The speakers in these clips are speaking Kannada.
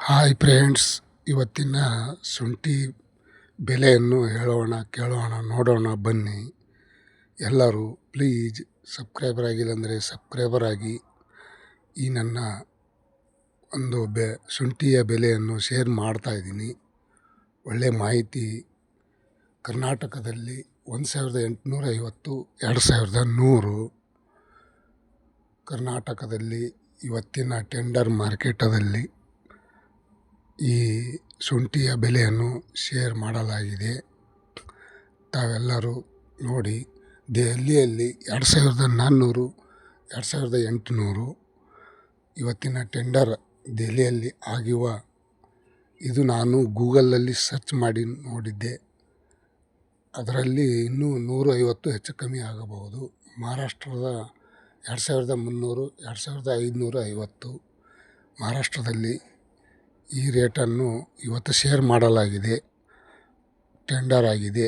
ಹಾಯ್ ಫ್ರೆಂಡ್ಸ್ ಇವತ್ತಿನ ಶುಂಠಿ ಬೆಲೆಯನ್ನು ಹೇಳೋಣ, ಕೇಳೋಣ, ನೋಡೋಣ, ಬನ್ನಿ. ಎಲ್ಲರೂ ಪ್ಲೀಸ್ ಸಬ್ಸ್ಕ್ರೈಬರ್ ಆಗಿಲ್ಲ ಅಂದರೆ ಸಬ್ಸ್ಕ್ರೈಬರ್ ಆಗಿ ಈ ನನ್ನ ಒಂದು ಬೆ, ಶುಂಠಿಯ ಬೆಲೆಯನ್ನು ಶೇರ್ ಮಾಡ್ತಾ ಇದ್ದೀನಿ. ಒಳ್ಳೆಯ ಮಾಹಿತಿ. ಕರ್ನಾಟಕದಲ್ಲಿ ಒಂದು ಸಾವಿರದ ಎಂಟುನೂರ ಐವತ್ತು, ಎರಡು ಸಾವಿರದ ನೂರು. ಕರ್ನಾಟಕದಲ್ಲಿ ಇವತ್ತಿನ ಟೆಂಡರ್ ಮಾರ್ಕೆಟದಲ್ಲಿ ಈ ಶುಂಠಿಯ ಬೆಲೆಯನ್ನು ಶೇರ್ ಮಾಡಲಾಗಿದೆ. ತಾವೆಲ್ಲರೂ ನೋಡಿ, ದೆಹಲಿಯಲ್ಲಿ ಎರಡು ಸಾವಿರದ ನಾನ್ನೂರು ಎರಡು ಸಾವಿರದ ಎಂಟುನೂರು ಇವತ್ತಿನ ಟೆಂಡರ್ ದೆಹಲಿಯಲ್ಲಿ ಆಗಿರುವ ಇದು ನಾನು ಗೂಗಲಲ್ಲಿ ಸರ್ಚ್ ಮಾಡಿ ನೋಡಿದ್ದೆ. ಅದರಲ್ಲಿ ಇನ್ನೂ ನೂರೈವತ್ತು ಹೆಚ್ಚು ಕಮ್ಮಿ ಆಗಬಹುದು. ಮಹಾರಾಷ್ಟ್ರದ ಎರಡು ಸಾವಿರದ ಮುನ್ನೂರು, ಎರಡು ಸಾವಿರದ ಐದುನೂರ ಐವತ್ತು ಮಹಾರಾಷ್ಟ್ರದಲ್ಲಿ ಈ ರೇಟನ್ನು ಇವತ್ತು ಶೇರ್ ಮಾಡಲಾಗಿದೆ, ಟೆಂಡರ್ ಆಗಿದೆ.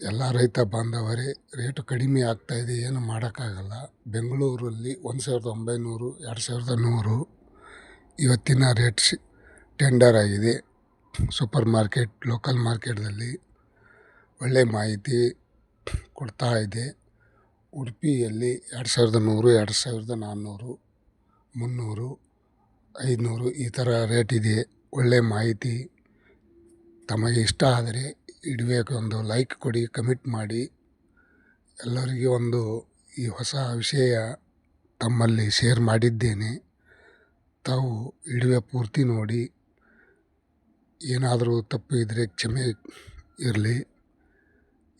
ಎಲ್ಲ ರೈತ ಬಾಂಧವರೇ, ರೇಟು ಕಡಿಮೆ ಆಗ್ತಾಯಿದೆ ಏನು ಮಾಡೋಕ್ಕಾಗಲ್ಲ. ಬೆಂಗಳೂರಲ್ಲಿ ಒಂದು ಸಾವಿರದ ಒಂಬೈನೂರು, ಎರಡು ಸಾವಿರದ ನೂರು ಇವತ್ತಿನ ರೇಟ್ ಶಿ, ಟೆಂಡರ್ ಆಗಿದೆ. ಸೂಪರ್ ಮಾರ್ಕೆಟ್, ಲೋಕಲ್ ಮಾರ್ಕೆಟ್ದಲ್ಲಿ ಒಳ್ಳೆಯ ಮಾಹಿತಿ ಕೊಡ್ತಾ ಇದೆ. ಉಡುಪಿಯಲ್ಲಿ ಎರಡು ಸಾವಿರದ ನೂರು, ಎರಡು ಸಾವಿರದ ನಾನ್ನೂರು ಮುನ್ನೂರು, ಐದುನೂರು ಈ ಥರ ರೇಟ್ ಇದೆ. ಒಳ್ಳೆಯ ಮಾಹಿತಿ. ತಮಗೆ ಇಷ್ಟ ಆದರೆ ಇಡಬೇಕು ಒಂದು ಲೈಕ್ ಕೊಡಿ, ಕಮೆಂಟ್ ಮಾಡಿ. ಎಲ್ಲರಿಗೆ ಒಂದು ಈ ಹೊಸ ವಿಷಯ ತಮ್ಮಲ್ಲಿ ಶೇರ್ ಮಾಡಿದ್ದೇನೆ. ತಾವು ಇಡುವೆ ಪೂರ್ತಿ ನೋಡಿ. ಏನಾದರೂ ತಪ್ಪು ಇದ್ದರೆ ಕ್ಷಮೆ ಇರಲಿ.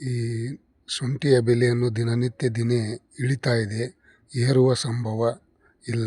ಈ ಶುಂಠಿಯ ಬೆಲೆಯನ್ನು ದಿನನಿತ್ಯ ದಿನೇ ಇಳಿತಾ ಇದೆ. ಏರುವ ಸಂಭವ ಇಲ್ಲ.